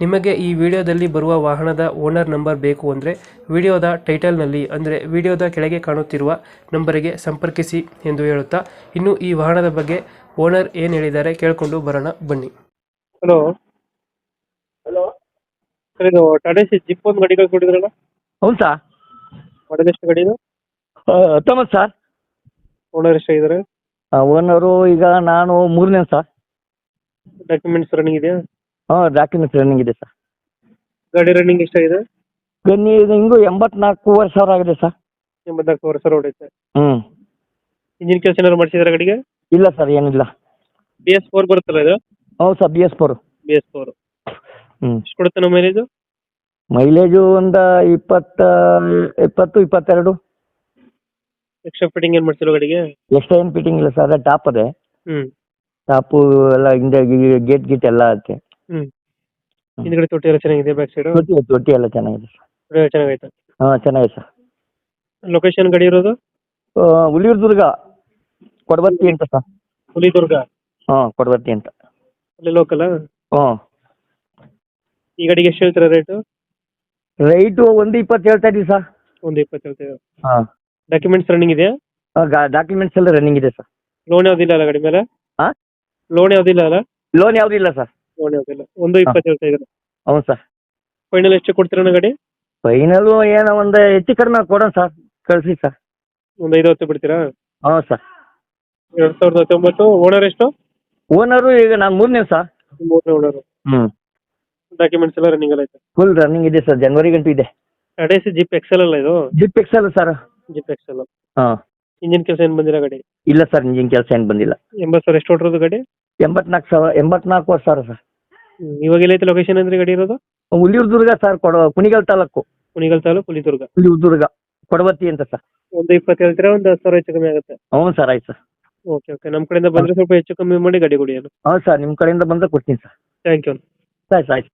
ನಿಮಗೆ ಈ ವಿಡಿಯೋದಲ್ಲಿ ಬರುವ ವಾಹನದ ಓನರ್ ನಂಬರ್ ಬೇಕು ಅಂದರೆ ವಿಡಿಯೋದ ಟೈಟಲ್ನಲ್ಲಿ ಅಂದರೆ ವಿಡಿಯೋದ ಕೆಳಗೆ ಕಾಣುತ್ತಿರುವ ನಂಬರಿಗೆ ಸಂಪರ್ಕಿಸಿ ಎಂದು ಹೇಳುತ್ತಾ ಇನ್ನು ಈ ವಾಹನದ ಬಗ್ಗೆ ಓನರ್ ಏನು ಹೇಳಿದ್ದಾರೆ ಕೇಳಿಕೊಂಡು ಬರೋಣ ಬನ್ನಿ. ಹಲೋ. ಹಲೋ. ಸರ್ ಇದು ಟಾಟಾ ಸಿ ಜಿಪ್ ಒಂದು ಗಾಡಿ ಕೊಟ್ಟಿದ್ರಲ್ಲ? ಹೌದು ಸರ್. ಮಾಡಲ್ ಎಷ್ಟು ಗಾಡಿ ಇದು ಹತ್ತೊಂಬತ್ತು ಸರ್. ಓನರ್ ಎಷ್ಟಾಗಿದ್ದಾರೆ ಓನರು ಈಗ ನಾನು ಮೂರನೇ ಸರ್. ಡಾಕ್ಯುಮೆಂಟ್ಸ್ ರನ್ನಿಂಗ್ ಇದೆಯಾ? ಹಾಂ ಡಾಕ್ಯುಮೆಂಟ್ಸ್ ರನ್ನಿಂಗ್ ಇದೆ ಸರ್. ಗಾಡಿ ರನ್ನಿಂಗ್ ಎಷ್ಟಾಗಿದೆ? ಗನ್ನಿ ಇದು ಹಿಂಗೂ ಎಂಬತ್ನಾಲ್ಕೂವರೆ ಸಾವಿರ ಆಗಿದೆ ಸರ್. ಎಂಬತ್ನಾಲ್ಕು ವರ್ಷ ಸಾವಿರ ಹೊಡೆಯುತ್ತೆ ಹ್ಮ್. ಇಂಜಿನ್ ಕೆಲಸ ಏನಾದ್ರು ಮಾಡಿಸಿದ್ರೆ ಗಾಡಿಗೆ? ಇಲ್ಲ ಸರ್ ಏನಿಲ್ಲ. ಬಿ ಎಸ್ ಫೋರ್ ಬರುತ್ತಲ್ಲ ಇದು? ಹೌದು sir B S four B S four ಹ್ಞೂ ಎಷ್ಟು ಕೊಡುತ್ತೆ ನಮ್ಮ ಮೈಲೇಜು ಮೈಲೇಜು ಒಂದು ಇಪ್ಪತ್ತ ಇಪ್ಪತ್ತು ಇಪ್ಪತ್ತೆರಡು. ಎಕ್ಸ್ಟ್ರಾ ಫಿಟ್ಟಿಂಗ್ ಏನು ಮಾಡ್ತಿರೋ ಗಾಡಿಗೆ? ಎಕ್ಸ್ಟ್ರಾ ಏನು ಫಿಟ್ಟಿಂಗ್ ಇಲ್ಲ ಸರ್ ಅದೇ ಟಾಪ್ ಅದೇ. ಹ್ಮ್. ಟಾಪು ಎಲ್ಲ ಹಿಂದೆ ಗೇಟ್ ಗೀಟ್ ಎಲ್ಲ ಐತೆ ಹ್ಮ್. ಹಿಂದ್ಗಡೆ ತೊಟ್ಟಿ ಎಲ್ಲ ಚೆನ್ನಾಗಿದೆ ಬ್ಯಾಕ್ ಸೈಡ್ ತೊಟ್ಟಿ ತೊಟ್ಟಿ ಎಲ್ಲ ಚೆನ್ನಾಗಿದೆ ಸರ್. ಚೆನ್ನಾಗೈತೆ? ಹಾಂ ಚೆನ್ನಾಗಿದೆ ಸರ್. ಲೊಕೇಶನ್ ಗಡಿ ಇರೋದು? ಹುಲಿಯೂರು ದುರ್ಗ ಕೊಡಬರ್ತಿ ಅಂತ ಸರ್. ಹುಲಿದುರ್ಗ? ಹಾಂ ಕೊಡಬರ್ತಿ ಅಂತ. ಅಲ್ಲಿ ಲೋಕಲ್ ಹಾಂ. ಈ ಗಡಿಗೆ ಎಷ್ಟು ಹೇಳ್ತೀರಾ ರೇಟು ರೈಟು ಒಂದು ಇಪ್ಪತ್ತು ಹೇಳ್ತಾ ಇದ್ದೀವಿ ಸರ್. ಒಂದು ಇಪ್ಪತ್ತು ಹೇಳ್ತೀರಾ ಹಾಂ. ಡಾಕ್ಯುಮೆಂಟ್ಸ್ ರನ್ನಿಂಗ್ ಇದೆಯಾ? ಡಾಕ್ಯುಮೆಂಟ್ಸ್ ಎಲ್ಲ ರನ್ನಿಂಗ್ ಇದೆ ಸರ್. ಲೋನ್ ಯಾವ್ದಿಲ್ಲ ಅಲ್ಲ ಗಡಿ ಮೇಲೆ? ಹಾ? ಲೋನ್ ಯಾವ್ದಿಲ್ಲ ಅಲ್ಲ? ಲೋನ್ ಯಾವುದೂ ಇಲ್ಲ ಸರ್. ಯಾವ್ದಿಲ್ಲ ಒಂದು ಇಪ್ಪತ್ತು ಹೇಳ್ತಾ ಇದ್ದಾರೆ ಹೌದು ಸರ್. ಫೈನಲ್ ಎಷ್ಟು ಕೊಡ್ತೀರಣ್ಣ ಗಾಡಿ? ಫೈನಲ್ ಏನೋ ಒಂದು ಹೆಚ್ಚು ಕಡಿಮೆ ಕೊಡೋಣ ಸರ್. ಕಳ್ಸಿ ಸರ್. ಒಂದು ಐದು ಹೊತ್ತು ಬಿಡ್ತೀರಾ? ಹಾ ಸರ್. ಎರಡ್ ಸಾವಿರದ ಹತ್ತೊಂಬತ್ತು. ಓನರ್ ಎಷ್ಟು? ಓನರು ಈಗ ನಾನು ಮೂರನೇ ಸರ್. ಮೂರನೇ ಓನರ್ ಹ್ಮ್. ಡಾಕ್ಯುಮೆಂಟ್ಸ್ ಎಲ್ಲ ರನ್ನಿಂಗ್ ಎಲ್ಲ ಐತೆ. ಫುಲ್ ರನ್ನಿಂಗ್ ಇದೆ ಸರ್. ಜನವರಿ ಗಂಟು ಇದೆ. ಅಡೇಸಿ ಜಿಪ್ ಎಕ್ಸೆಲ್ ಅಲ್ಲ ಇದು? Zip excel sir. Zip excel ಹಾಂ. ಇಂಜಿನ್ ಕೆಲಸ ಏನ್ ಬಂದಿಲ್ಲ ಗಾಡಿ? ಇಲ್ಲ ಸರ್ ಇಂಜಿನ್ ಕೆಲಸ ಏನು ಬಂದಿಲ್ಲ. ಎಂಬತ್ತು ಸಾವಿರ ಎಷ್ಟು ಹೊಡ್ರೋದು ಗಾಡಿ? ಎಂಬತ್ನಾಲ್ಕು ಸಾವಿರ ಎಂಬತ್ನಾಲ್ಕು ಸಾವಿರ ಸರ್. ಹ್ಮ್. ಇವಾಗ ಎಲ್ಲೈತೆ ಲೊಕೇಶನ್ ಅಂದ್ರೆ ಗಾಡಿ ಇರೋದು? ಹುಲಿಯೂರು ದುರ್ಗ ಸರ್ ಕೊಡ ಕುಣಿಗಲ್ ತಾಲೂಕು. ಕುಣಿಗಲ್ ತಾಲೂಕು ಹುಲಿದುರ್ಗ ಹುಲಿಯೂರು ದುರ್ಗ ಕೊಡಬತ್ತಿ ಅಂತ ಸರ್. ಒಂದು ಇಪ್ಪತ್ತು ಹೇಳ್ತೀರಾ ಒಂದು ಹತ್ತು ಸಾವಿರ ಹೆಚ್ಚು ಕಮ್ಮಿ ಆಗುತ್ತೆ? ಹ್ಞೂ ಸರ್ ಆಯ್ತು ಸರ್. Okay okay. ನಮ್ಮ ಕಡೆಯಿಂದ ಬಂದ್ರೆ ಸ್ವಲ್ಪ ಹೆಚ್ಚು ಕಮ್ಮಿ ಮಾಡಿ ಗಾಡಿ ಕೊಡಿ ಹ್ಞೂ ಸರ್ ನಿಮ್ಮ ಕಡೆಯಿಂದ ಬಂದರೆ ಕೊಡ್ತೀನಿ ಸರ್. ಥ್ಯಾಂಕ್ ಯು ಆಯ್ತು ಆಯ್ತು.